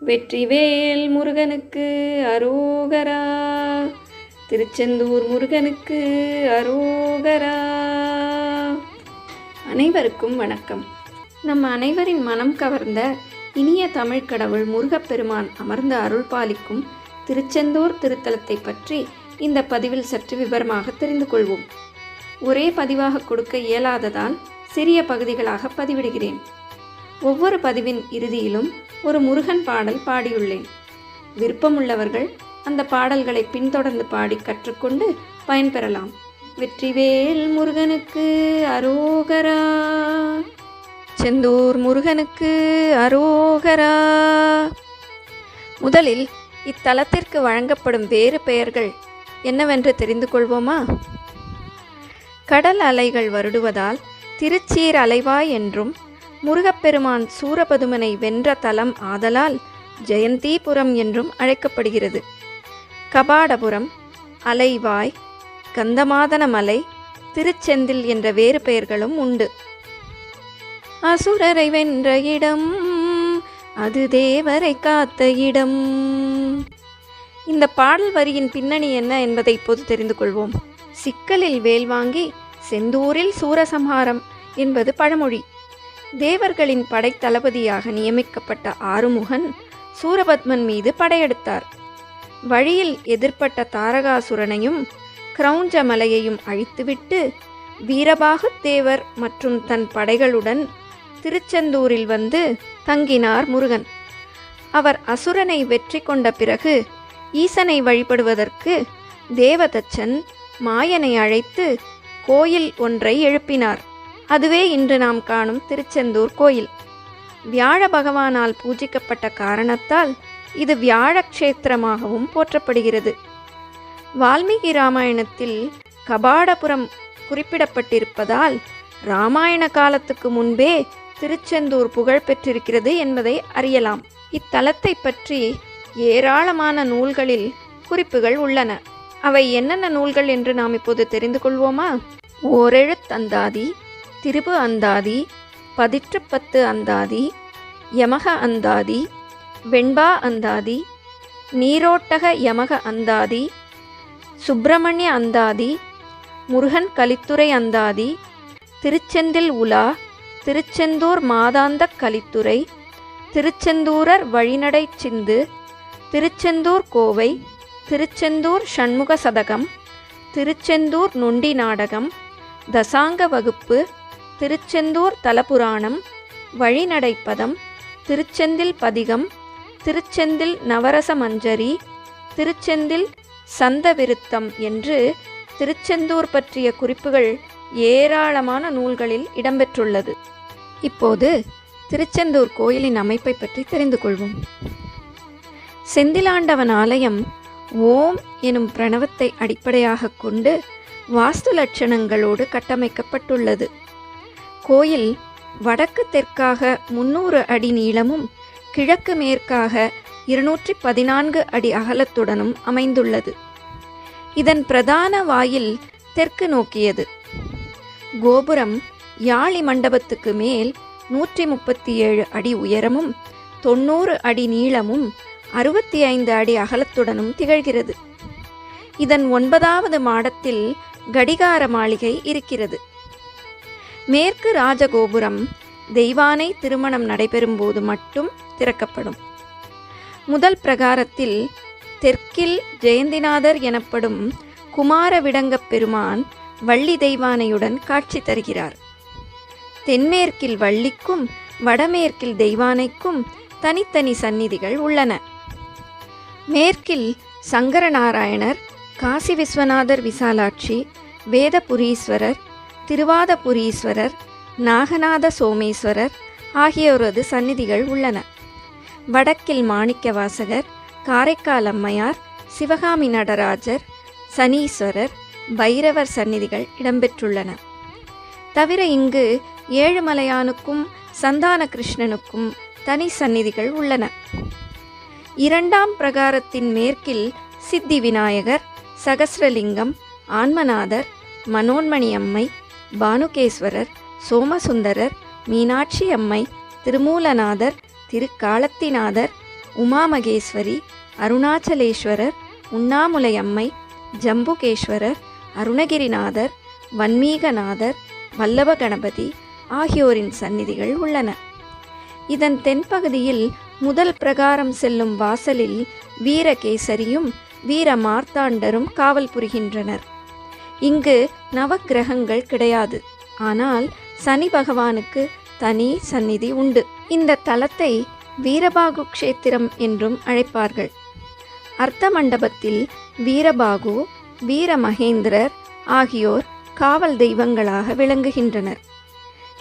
வெற்றிவேல் முருகனுக்கு அரோகரா. திருச்செந்தூர் முருகனுக்கு அரோகரா. அனைவருக்கும் வணக்கம். நம் அனைவரின் மனம் கவர்ந்த இனிய தமிழ் கடவுள் முருகப்பெருமான் அமர்ந்த அருள் பாலிக்கும் திருச்செந்தூர் திருத்தலத்தை பற்றி இந்த பதிவில் சற்று விவரமாக தெரிந்து கொள்வோம். ஒரே பதிவாக கொடுக்க இயலாததால் சிறிய பகுதிகளாக பதிவிடுகிறேன். ஒவ்வொரு பதிவின் இறுதியிலும் ஒரு முருகன் பாடல் பாடியுள்ளேன். விருப்பமுள்ளவர்கள் அந்த பாடல்களை பின்தொடர்ந்து பாடி கற்றுக்கொண்டு பயன்பெறலாம். வெற்றிவேல் முருகனுக்கு அரோகரா. செந்தூர் முருகனுக்கு அரோகரா. முதலில் இத்தலத்திற்கு வழங்கப்படும் வேறு பெயர்கள் என்னவென்று தெரிந்து கொள்வோமா? கடல் அலைகள் வருடுவதால் திருச்சீர் அலைவாய் என்றும் முருகப்பெருமான் சூரபதுமனை வென்ற தலம் ஆதலால் ஜெயந்தீபுரம் என்றும் அழைக்கப்படுகிறது. கபாடபுரம் அலைவாய் கந்தமாதன மலை திருச்செந்தில் என்ற வேறு பெயர்களும் உண்டு. அசுரரை வென்ற இடம் அது தேவரை காத்த இடம். இந்த பாடல் வரியின் பின்னணி என்ன என்பதை இப்போது தெரிந்து கொள்வோம். சிக்கலில் வேல் வாங்கி செந்தூரில் சூரசம்ஹாரம் என்பது பழமொழி. தேவர்களின் படைத்தளபதியாக நியமிக்கப்பட்ட ஆறுமுகன் சூரபத்மன் மீது படையெடுத்தார். வழியில் எதிர்ப்பட்ட தாரகாசுரனையும் கிரௌஞ்ச மலையையும் அழித்துவிட்டு வீரபாகு தேவர் மற்றும் தன் படைகளுடன் திருச்செந்தூரில் வந்து தங்கினார் முருகன். அவர் அசுரனை வெற்றி கொண்ட பிறகு ஈசனை வழிபடுவதற்கு தேவதச்சன் மாயனை அழைத்து கோயில் ஒன்றை எழுப்பினார். அதுவே இன்று நாம் காணும் திருச்செந்தூர் கோயில். வியாழ பகவானால் பூஜிக்கப்பட்ட காரணத்தால் இது வியாழக்ஷேத்திரமாகவும் போற்றப்படுகிறது. வால்மீகி ராமாயணத்தில் கபாடபுரம் குறிப்பிடப்பட்டிருப்பதால் ராமாயண காலத்துக்கு முன்பே திருச்செந்தூர் புகழ் பெற்றிருக்கிறது என்பதை அறியலாம். இத்தலத்தை பற்றி ஏராளமான நூல்களில் குறிப்புகள் உள்ளன. அவை என்னென்ன நூல்கள் என்று நாம் இப்போது தெரிந்து கொள்வோமா? ஓரெழுத்தந்தாதி திரிபு அந்தாதி பதிற்றுப்பத்து அந்தாதி யமக அந்தாதி வெண்பா அந்தாதி நீரோட்டக யமக அந்தாதி சுப்பிரமணிய அந்தாதி முருகன் கலித்துறை அந்தாதி திருச்செந்தில் உலா திருச்செந்தூர் மாதாந்த கலித்துறை திருச்செந்தூரர் வழிநடை சிந்து திருச்செந்தூர் கோவை திருச்செந்தூர் சண்முக சதகம் திருச்செந்தூர் நொண்டி நாடகம் தசாங்க வகுப்பு திருச்செந்தூர் தலபுராணம் வழிநடைப்பதம் திருச்செந்தில் பதிகம் திருச்செந்தில் நவரச மஞ்சரி திருச்செந்தில் சந்த விருத்தம் என்று திருச்செந்தூர் பற்றிய குறிப்புகள் ஏராளமான நூல்களில் இடம்பெற்றுள்ளது. இப்போது திருச்செந்தூர் கோயிலின் அமைப்பை பற்றி தெரிந்து கொள்வோம். செந்திலாண்டவன் ஆலயம் ஓம் எனும் பிரணவத்தை அடிப்படையாக கொண்டு வாஸ்து லட்சணங்களோடு கட்டமைக்கப்பட்டுள்ளது. கோயில் வடக்கு தெற்காக முன்னூறு அடி நீளமும் கிழக்கு மேற்காக இருநூற்றி பதினான்கு அடி அகலத்துடனும் அமைந்துள்ளது. இதன் பிரதான வாயில் தெற்கு நோக்கியது. கோபுரம் யாழி மண்டபத்துக்கு மேல் நூற்றி முப்பத்தி ஏழு அடி உயரமும் தொண்ணூறு அடி நீளமும் அறுபத்தி ஐந்து அடி அகலத்துடனும் திகழ்கிறது. இதன் ஒன்பதாவது மாடத்தில் கடிகார மாளிகை இருக்கிறது. மேற்கு ராஜகோபுரம் தெய்வானை திருமணம் நடைபெறும்போது மட்டும் திறக்கப்படும். முதல் பிரகாரத்தில் தெற்கில் ஜெயந்திநாதர் எனப்படும் குமார விடங்கப் பெருமான் வள்ளி தெய்வானையுடன் காட்சி தருகிறார். தென்மேற்கில் வள்ளிக்கும் வடமேற்கில் தெய்வானைக்கும் தனித்தனி சந்நிதிகள் உள்ளன. மேற்கில் சங்கரநாராயணர் காசி விஸ்வநாதர் விசாலாட்சி வேதபுரீஸ்வரர் திருவாதபுரீஸ்வரர் நாகநாத சோமேஸ்வரர் ஆகியோரது சந்நிதிகள் உள்ளன. வடக்கில் மாணிக்கவாசகர் காரைக்கால் அம்மையார் சிவகாமி நடராஜர் சனீஸ்வரர் பைரவர் சந்நிதிகள் இடம்பெற்றுள்ளன. தவிர இங்கு ஏழுமலையானுக்கும் சந்தான கிருஷ்ணனுக்கும் தனி சந்நிதிகள் உள்ளன. இரண்டாம் பிரகாரத்தின் மேற்கில் சித்தி விநாயகர் சகஸ்ரலிங்கம் ஆன்மநாதர் மனோன்மணி அம்மை பானுகேஸ்வரர் சோமசுந்தரர் மீனாட்சி அம்மை திருமூலநாதர் திருக்காலத்திநாதர் உமாமகேஸ்வரி அருணாச்சலேஸ்வரர் உண்ணாமுலை அம்மை ஜம்புகேஸ்வரர் அருணகிரிநாதர் வன்மீகநாதர் வல்லப கணபதி ஆகியோரின் சந்நிதிகள் உள்ளன. இதன் தென்பகுதியில் முதல் பிரகாரம் செல்லும் வாசலில் வீரகேசரியும் வீர மார்த்தாண்டரும் காவல் புரிகின்றனர். இங்கு நவக்கிரகங்கள் கிடையாது. ஆனால் சனி பகவானுக்கு தனி சந்நிதி உண்டு. இந்த தலத்தை வீரபாகு க்ஷேத்திரம் என்றும் அழைப்பார்கள். அர்த்த மண்டபத்தில் வீரபாகு வீரமகேந்திரர் ஆகியோர் காவல் தெய்வங்களாக விளங்குகின்றனர்.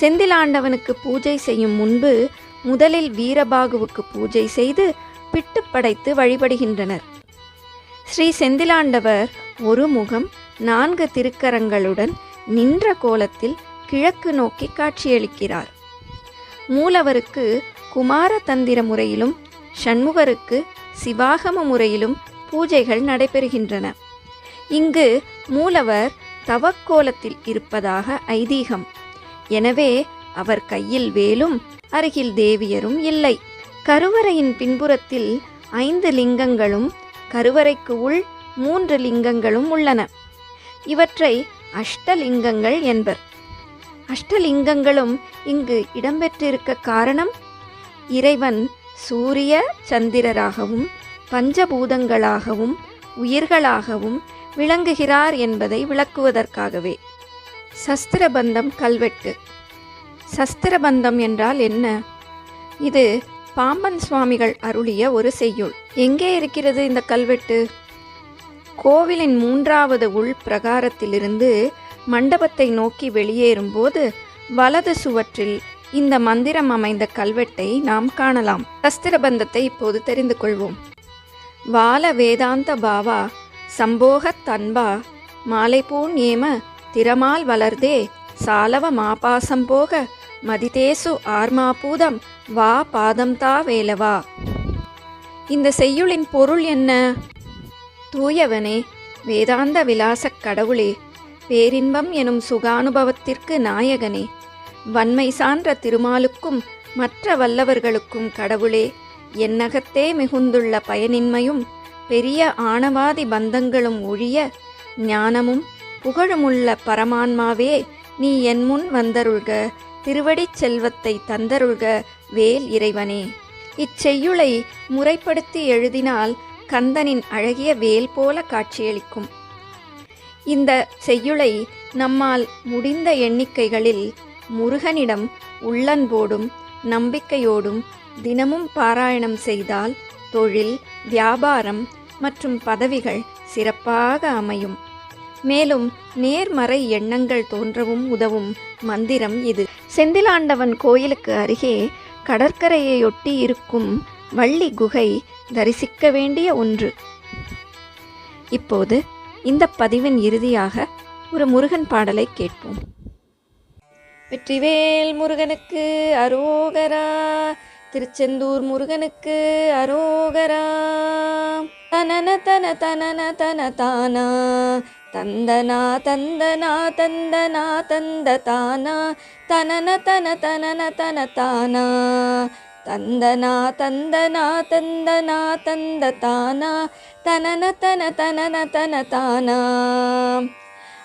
செந்திலாண்டவனுக்கு பூஜை செய்யும் முன்பு முதலில் வீரபாகுவுக்கு பூஜை செய்து பிட்டு படைத்து வழிபடுகின்றனர். ஸ்ரீ செந்திலாண்டவர் ஒரு முகம் நான்கு திருக்கரங்களுடன் நின்ற கோலத்தில் கிழக்கு நோக்கி காட்சியளிக்கிறார். மூலவருக்கு குமார தந்திர முறையிலும் ஷண்முகருக்கு சிவாகம முறையிலும் பூஜைகள் நடைபெறுகின்றன. இங்கு மூலவர் தவக்கோலத்தில் இருப்பதாக ஐதீகம். எனவே அவர் கையில் வேலும் அருகில் தேவியரும் இல்லை. கருவறையின் பின்புறத்தில் ஐந்து லிங்கங்களும் கருவறைக்கு உள் மூன்று லிங்கங்களும் உள்ளன. இவற்றை அஷ்டலிங்கங்கள் என்பர். அஷ்டலிங்கங்களும் இங்கு இடம்பெற்றிருக்க காரணம் இறைவன் சூரிய சந்திரராகவும் பஞ்சபூதங்களாகவும் உயிர்களாகவும் விளங்குகிறார் என்பதை விளக்குவதற்காகவே. சஸ்திரபந்தம் கல்வெட்டு. சஸ்திரபந்தம் என்றால் என்ன? இது பாம்பன் சுவாமிகள் அருளிய ஒரு செய்யுள். எங்கே இருக்கிறது இந்த கல்வெட்டு? கோவிலின் மூன்றாவது உள் பிரகாரத்திலிருந்து மண்டபத்தை நோக்கி வெளியேறும்போது வலது சுவற்றில் இந்த மந்திரம் அமைந்த கல்வெட்டை நாம் காணலாம். சஸ்திரபந்தத்தை இப்போது தெரிந்து கொள்வோம். வால வேதாந்த பாவா சம்போகத் தன்பா மாலைபூன் ஏம திறமால் வளர்தே சாலவ மாபாசம் போக மதிதேசு ஆர்மாபூதம் வா பாதம் தா வேலவா. இந்த செய்யுளின் பொருள் என்ன? தூயவனே வேதாந்த விலாசக் கடவுளே பேரின்பம் எனும் சுகானுபவத்திற்கு நாயகனே வன்மை சான்ற திருமாலுக்கும் மற்ற வல்லவர்களுக்கும் கடவுளே என்னகத்தே மிகுந்துள்ள பயனின்மையும் பெரிய ஆணவாதி பந்தங்களும் ஒழிய ஞானமும் புகழுமுள்ள பரமான்மாவே நீ என் முன் வந்தருள்க திருவடிச் செல்வத்தை தந்தருள்க வேல் இறைவனே. இச்செய்யுளை முறைப்படுத்தி எழுதினால் கந்தனின் அழகிய வேல் போல காட்சியளிக்கும். இந்த செய்யுளை நம்மால் முடிந்த எண்ணிக்கைகளில் முருகனிடம் உள்ளன்போடும் நம்பிக்கையோடும் தினமும் பாராயணம் செய்தால் தொழில் வியாபாரம் மற்றும் பதவிகள் சிறப்பாக அமையும். மேலும் நேர்மறை எண்ணங்கள் தோன்றவும் உதவும் மந்திரம் இது. செந்திலாண்டவன் கோயிலுக்கு அருகே கடற்கரையையொட்டி இருக்கும் வள்ளி குகை தரிசிக்க வேண்டிய ஒன்று. இப்போது இந்த பதிவின் இறுதியாக ஒரு முருகன் பாடலை கேட்போம். வெற்றிவேல் முருகனுக்கு அரோகரா திருச்செந்தூர் முருகனுக்கு அரோகரா. தனன தன தனன தன தானா தந்தனா தந்தனா தந்தனா தந்த தானா தனன தன தனன தன தானா தந்தனா தந்தனா தந்தனா தந்த தானா தனன தன தனன தன தானா.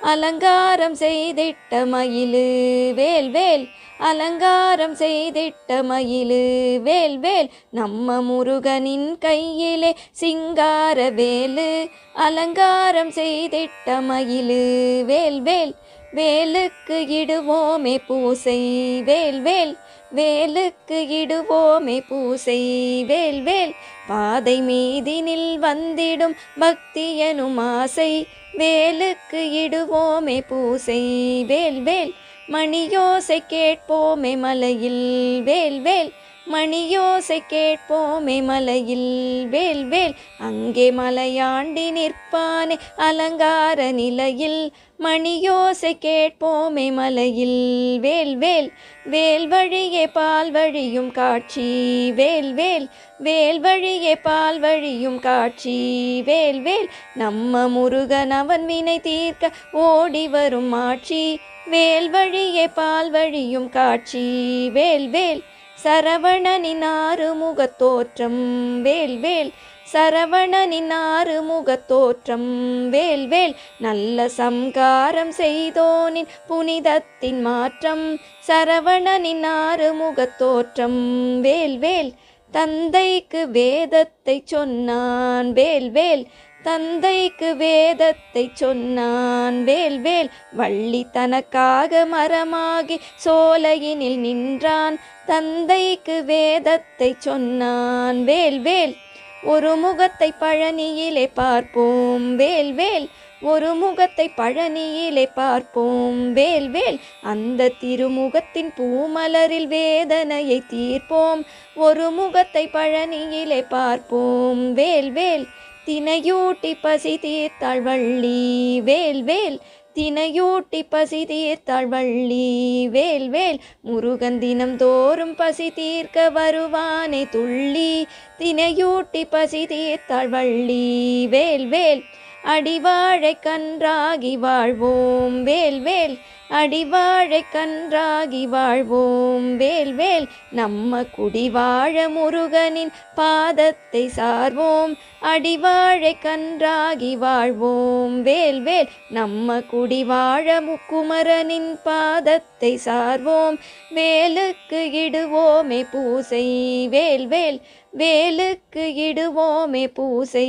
அலங்காரம் செய்திட்ட மயிலு வேல் வேல். அலங்காரம் செய்திட்ட மயிலு வேல் வேல். நம்ம முருகனின் கையிலே சிங்கார வேலு. அலங்காரம் செய்திட்ட மயிலு வேல் வேல். வேலுக்கு இடுவோமே பூசை வேல் வேல். வேலுக்கு இடுவோமே பூசை வேல் வேல். பாதை மீதினில் வந்திடும் பக்தியனும் ஆசை வேலுக்கு இடுவோமே பூசை வேல் வேல். மணியோசை கேட்போமே மலையில் வேல் வேல். மணியோசை கேட்போமே மலையில் வேல் வேல். அங்கே மலையாண்டி நிற்பானே அலங்கார நிலையில் மணியோசை கேட்போமே மலையில். வேல் வேல் வேல் வழியே பால் வழியும் காட்சி. வேல் வேல் வேல் வழியே பால் வழியும் காட்சி. வேல் வேல் நம்ம முருகன் அவன் வினை தீர்க்க ஓடி வரும் ஆட்சி. வேல் வழியே பால் வழியும் காட்சி. வேல் வேல் சரவணனின் ஆறு ஆறுமுகத் வேல் வேல் சரவணனின் ஆறுமுகத் தோற்றம் வேல்வேல் நல்ல சம்காரம் செய்தோனின் புனிதத்தின் மாற்றம். சரவணனின் ஆறுமுகத் தோற்றம் வேல்வேல் தந்தைக்கு வேதத்தை சொன்னான். வேல்வேல் தந்தைக்கு வேதத்தை சொன்னான். வேல்வேல் வள்ளி தனக்காக மரமாகி சோலையினில் நின்றான். தந்தைக்கு வேதத்தை சொன்னான். வேல்வேல் ஒரு முகத்தை பழனியிலே பார்ப்போம். வேல்வேல் ஒரு முகத்தை பழனியிலே பார்ப்போம். வேல்வேல் அந்த திருமுகத்தின் பூமலரில் வேதனையை தீர்ப்போம். ஒரு முகத்தை பழனியிலே பார்ப்போம். வேல்வேல் தினையூட்டி பசி தீர்த்தாள் வள்ளி. வேல்வேல் தினையூட்டி பசி தீர்த்தாள் வள்ளி. வேல் வேல் முருகன் தினம் தோறும் பசி தீர்க்க வருவானே துள்ளி. தினையூட்டி பசி தீர்த்தாள் வள்ளி. வேல் வேல் அடிவாழை கன்றாகி வாழ்வோம். வேல்வேல் அடிவாழை கன்றாகி வாழ்வோம். வேல்வேல் நம்ம குடிவாழ முருகனின் பாதத்தை சார்வோம். அடிவாழை கன்றாகி வாழ்வோம். வேல்வேல் நம்ம குடிவாழ முக்குமரனின் பாதத்தை சார்வோம். வேலுக்கு இடுவோமே பூசை. வேல்வேல் வேலுக்கு இடுவோமே பூசை.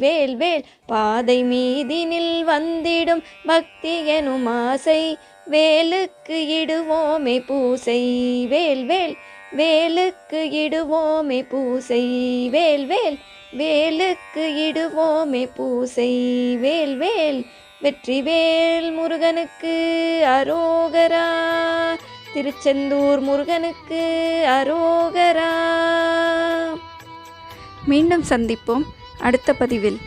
வேல்வேல் பாதை மீதினில் வந்திடும் பக்தி எனும் ஆசை. வேலுக்கு இடுவோமே பூசை. வேல்வேல் வேலுக்கு இடுவோமே பூசை. வேல்வேல் வேலுக்கு இடுவோமே பூசை. வேல்வேல் வெற்றிவேல் முருகனுக்கு அரோகரா. திருச்செந்தூர் முருகனுக்கு அரோகரா. மீண்டும் சந்திப்போம். அடுத்த பதிவில்